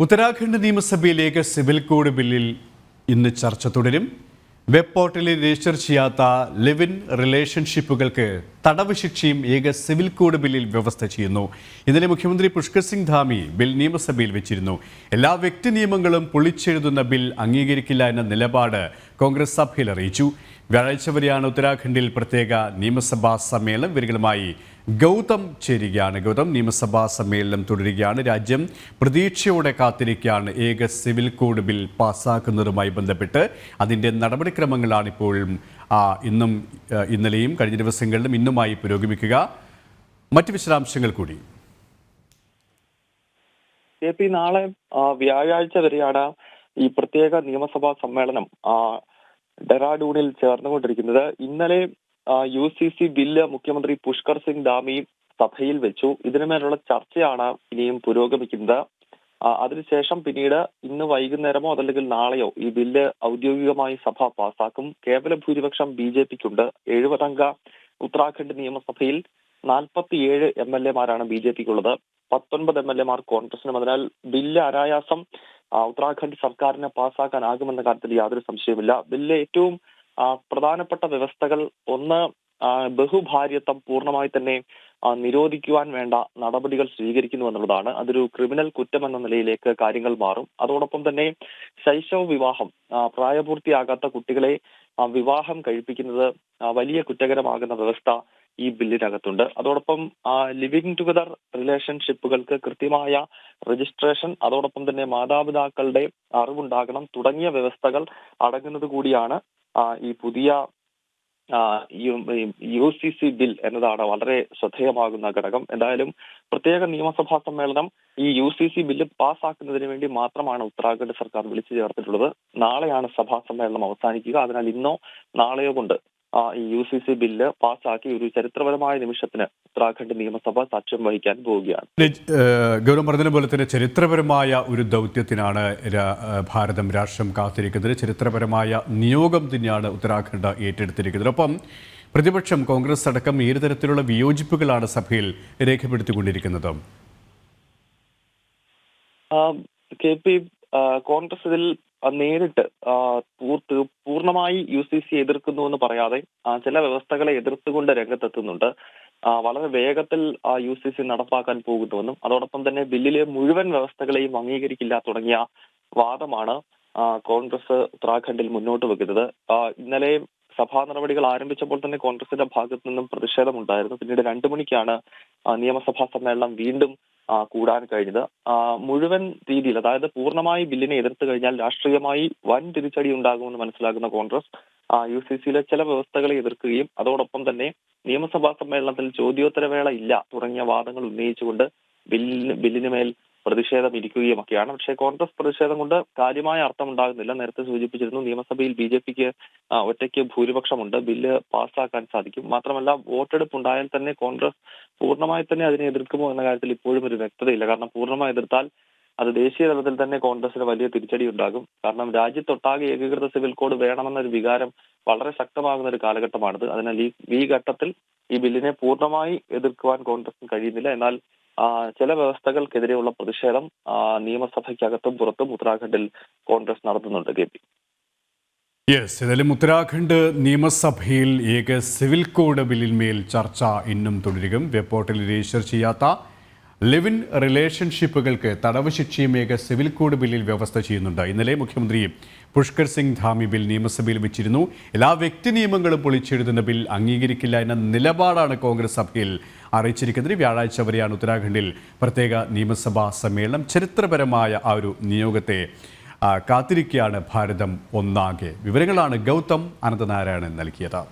ഉത്തരാഖണ്ഡ് നിയമസഭയിലേക്ക് civil code ബില്ലിൽ ഇന്ന് ചർച്ച തുടരും. വെബ് പോർട്ടലിൽ രജിസ്റ്റർ ചെയ്യാത്ത ലിവ് ഇൻ റിലേഷൻഷിപ്പുകൾക്ക് തടവ് ശിക്ഷയും ഏക സിവിൽ കോഡ് ബില്ലിൽ വ്യവസ്ഥ ചെയ്യുന്നു. ഇന്നലെ മുഖ്യമന്ത്രി പുഷ്കർ സിംഗ് ധാമി ബിൽ നിയമസഭയിൽ വെച്ചിരുന്നു. എല്ലാ വ്യക്തി നിയമങ്ങളും പൊളിച്ചെഴുതുന്ന ബിൽ അംഗീകരിക്കില്ല എന്ന നിലപാട് കോൺഗ്രസ് സഭയിൽ അറിയിച്ചു. വ്യാഴാഴ്ച വരെയാണ് ഉത്തരാഖണ്ഡിൽ പ്രത്യേക നിയമസഭാ സമ്മേളനം. ഇവരുകളുമായി ഗൗതം ചേരുകയാണ്. ഗൗതം നിയമസഭാ സമ്മേളനം തുടരുകയാണ്. രാജ്യം പ്രതീക്ഷയോടെ കാത്തിരിക്കുകയാണ്. ഏക സിവിൽ കോഡ് ബിൽ പാസ്സാക്കുന്നതുമായി ബന്ധപ്പെട്ട് അതിന്റെ നടപടിക്രമങ്ങളാണ് ഇപ്പോഴും ഇന്നും ഇന്നലെയും കഴിഞ്ഞ ദിവസങ്ങളിലും ഇന്നുമായി പുരോഗമിക്കുക. മറ്റ് വിശദാംശങ്ങൾ കൂടി. എ പി നാളെ വ്യാഴാഴ്ച വരെയാണ് ഈ പ്രത്യേക നിയമസഭാ സമ്മേളനം ഡെറാഡൂണിൽ ചേർന്നുകൊണ്ടിരിക്കുന്നത്. ഇന്നലെ യു സി സി ബില്ല് മുഖ്യമന്ത്രി പുഷ്കർ സിംഗ് ധാമി സഭയിൽ വെച്ചു. ഇതിനുമേലുള്ള ചർച്ചയാണ് ഇനിയും പുരോഗമിക്കുന്നത്. അതിനുശേഷം പിന്നീട് ഇന്ന് വൈകുന്നേരമോ അതല്ലെങ്കിൽ നാളെയോ ഈ ബില്ല് ഔദ്യോഗികമായി സഭ പാസാക്കും. കേവല ഭൂരിപക്ഷം ബി ജെ പിക്കുണ്ട്. എഴുപതംഗ ഉത്തരാഖണ്ഡ് നിയമസഭയിൽ നാൽപ്പത്തിയേഴ് എം എൽ എമാരാണ് ബി ജെ പിക്കുള്ളത്. പത്തൊൻപത് എം എൽ എമാർ കോൺഗ്രസിനും. അതിനാൽ ബില്ല് അനായാസം ഉത്തരാഖണ്ഡ് സർക്കാരിനെ പാസ്സാക്കാനാകുമെന്ന കാര്യത്തിൽ യാതൊരു സംശയവുമില്ല. ബില്ല് ഏറ്റവും പ്രധാനപ്പെട്ട വ്യവസ്ഥകൾ ഒന്ന് ബഹുഭാര്യത്വം പൂർണമായി തന്നെ നിരോധിക്കുവാൻ വേണ്ട നടപടികൾ സ്വീകരിക്കുന്നു എന്നുള്ളതാണ്. അതൊരു ക്രിമിനൽ കുറ്റം എന്ന നിലയിലേക്ക് കാര്യങ്ങൾ മാറും. അതോടൊപ്പം തന്നെ ശൈശവ വിവാഹം പ്രായപൂർത്തിയാകാത്ത കുട്ടികളെ വിവാഹം കഴിപ്പിക്കുന്നത് വലിയ കുറ്റകരമാകുന്ന വ്യവസ്ഥ ഈ ബില്ലിനകത്തുണ്ട്. അതോടൊപ്പം ലിവിംഗ് ടുഗദർ റിലേഷൻഷിപ്പുകൾക്ക് കൃത്യമായ രജിസ്ട്രേഷൻ അതോടൊപ്പം തന്നെ മാതാപിതാക്കളുടെ അറിവുണ്ടാകണം തുടങ്ങിയ വ്യവസ്ഥകൾ അടങ്ങുന്നത് കൂടിയാണ് ഈ പുതിയ യു സി സി ബിൽ എന്നതാണ് വളരെ ശ്രദ്ധേയമാകുന്ന ഘടകം. എന്തായാലും പ്രത്യേക നിയമസഭാ സമ്മേളനം ഈ യു സി സി ബില്ല് പാസ്സാക്കുന്നതിന് വേണ്ടി മാത്രമാണ് ഉത്തരാഖണ്ഡ് സർക്കാർ വിളിച്ചു ചേർത്തിട്ടുള്ളത്. നാളെയാണ് സഭാ സമ്മേളനം അവസാനിക്കുക. അതിനാൽ ഇന്നോ നാളെയോ കൊണ്ട് ഈ യു സി സി ബില്ല് പാസ്സാക്കി ഒരു ചരിത്രപരമായ നിമിഷത്തിന് ഉത്തരാഖണ്ഡ് നിയമസഭ സാക്ഷ്യം വഹിക്കാൻ പോവുകയാണ്. ഗൗരവം പറഞ്ഞതുപോലെ തന്നെ ചരിത്രപരമായ ഒരു ദൗത്യത്തിനാണ് ഭാരതം രാഷ്ട്രം കാത്തിരിക്കുന്നത്. ചരിത്രപരമായ നിയോഗം തന്നെയാണ് ഉത്തരാഖണ്ഡ് ഏറ്റെടുത്തിരിക്കുന്നത്. ഒപ്പം പ്രതിപക്ഷം കോൺഗ്രസ് അടക്കം ഏത് തരത്തിലുള്ള വിയോജിപ്പുകളാണ് സഭയിൽ രേഖപ്പെടുത്തിക്കൊണ്ടിരിക്കുന്നത്? കെ പി കോൺഗ്രസ് ഇതിൽ നേരിട്ട് പൂർത്ത് പൂർണമായി യു സി സി എതിർക്കുന്നു എന്ന് പറയാതെ ചില വ്യവസ്ഥകളെ എതിർത്തുകൊണ്ട് രംഗത്തെത്തുന്നുണ്ട്. വളരെ വേഗത്തിൽ യു സി സി നടപ്പാക്കാൻ പോകുന്നുവെന്നും അതോടൊപ്പം തന്നെ ബില്ലിലെ മുഴുവൻ വ്യവസ്ഥകളെയും അംഗീകരിക്കില്ല തുടങ്ങിയ വാദമാണ് കോൺഗ്രസ് ഉത്തരാഖണ്ഡിൽ മുന്നോട്ട് വെക്കുന്നത്. ഇന്നലെ സഭാ നടപടികൾ ആരംഭിച്ചപ്പോൾ തന്നെ കോൺഗ്രസിന്റെ ഭാഗത്തു നിന്നും പ്രതിഷേധമുണ്ടായിരുന്നു. പിന്നീട് രണ്ടു മണിക്കാണ് നിയമസഭാ സമ്മേളനം വീണ്ടും കൂടാൻ കഴിഞ്ഞത്. മുഴുവൻ രീതിയിൽ അതായത് പൂർണമായി ബില്ലിനെ എതിർത്ത് കഴിഞ്ഞാൽ രാഷ്ട്രീയമായി വൻ തിരിച്ചടി ഉണ്ടാകുമെന്ന് മനസ്സിലാക്കുന്ന കോൺഗ്രസ് യു സി സിയിലെ ചില വ്യവസ്ഥകളെ എതിർക്കുകയും അതോടൊപ്പം തന്നെ നിയമസഭാ സമ്മേളനത്തിൽ ചോദ്യോത്തരവേള ഇല്ല തുടങ്ങിയ വാദങ്ങൾ ഉന്നയിച്ചുകൊണ്ട് ബില്ലിന് ബില്ലിന് മേൽ പ്രതിഷേധം ഇരിക്കുകയുമൊക്കെയാണ്. പക്ഷേ കോൺഗ്രസ് പ്രതിഷേധം കൊണ്ട് കാര്യമായ അർത്ഥം ഉണ്ടാകുന്നില്ല നേരത്തെ സൂചിപ്പിച്ചിരുന്നു നിയമസഭയിൽ ബി ജെ പിക്ക് ഒറ്റയ്ക്ക് ഭൂരിപക്ഷമുണ്ട്. ബില്ല് പാസ്സാക്കാൻ സാധിക്കും. മാത്രമല്ല വോട്ടെടുപ്പ് ഉണ്ടായാൽ തന്നെ കോൺഗ്രസ് പൂർണമായി തന്നെ അതിനെ എതിർക്കുമോ എന്ന കാര്യത്തിൽ ഇപ്പോഴും ഒരു വ്യക്തതയില്ല. കാരണം പൂർണമായി എതിർത്താൽ അത് ദേശീയ തലത്തിൽ തന്നെ കോൺഗ്രസിന് വലിയ തിരിച്ചടി ഉണ്ടാകും. കാരണം രാജ്യത്തൊട്ടാകെ ഏകീകൃത സിവിൽ കോഡ് വേണമെന്ന ഒരു വികാരം വളരെ ശക്തമാകുന്ന ഒരു കാലഘട്ടമാണിത്. അതിനാൽ ഈ ഈ ഘട്ടത്തിൽ ഈ ബില്ലിനെ പൂർണമായി എതിർക്കുവാൻ കോൺഗ്രസിന് കഴിയുന്നില്ല. എന്നാൽ ചില വ്യവസ്ഥകൾക്കെതിരെയുള്ള പ്രതിഷേധം നിയമസഭയ്ക്കകത്തും പുറത്തും ഉത്തരാഖണ്ഡിൽ കോൺഗ്രസ് നടത്തുന്നുണ്ട് കെ പി. യെസ് ഏതായാലും ഉത്തരാഖണ്ഡ് നിയമസഭയിൽ ഏക സിവിൽ കോഡ് ബില്ലിന്മേൽ ചർച്ച ഇന്നും തുടരും വെബ് പോർട്ടലിൽ രജിസ്റ്റർ ചെയ്യാത്ത ലിവ് ഇൻ റിലേഷൻഷിപ്പുകൾക്ക് തടവ് ശിക്ഷയും ഏക സിവിൽ കോഡ് ബില്ലിൽ വ്യവസ്ഥ ചെയ്യുന്നുണ്ട്. ഇന്നലെ മുഖ്യമന്ത്രി പുഷ്കർ സിംഗ് ധാമി ബിൽ നിയമസഭയിൽ വെച്ചിരുന്നു. എല്ലാ വ്യക്തി നിയമങ്ങളും പൊളിച്ചെഴുതുന്ന ബിൽ അംഗീകരിക്കില്ല എന്ന നിലപാടാണ് കോൺഗ്രസ് സഭയിൽ അറിയിച്ചിരിക്കുന്നത്. വ്യാഴാഴ്ച വരെയാണ് ഉത്തരാഖണ്ഡിൽ പ്രത്യേക നിയമസഭാ സമ്മേളനം. ചരിത്രപരമായ ആ ഒരു നിയോഗത്തെ കാത്തിരിക്കുകയാണ് ഭാരതം ഒന്നാകെ. വിവരങ്ങളാണ് ഗൗതം അനന്തനാരായണൻ നൽകിയത്.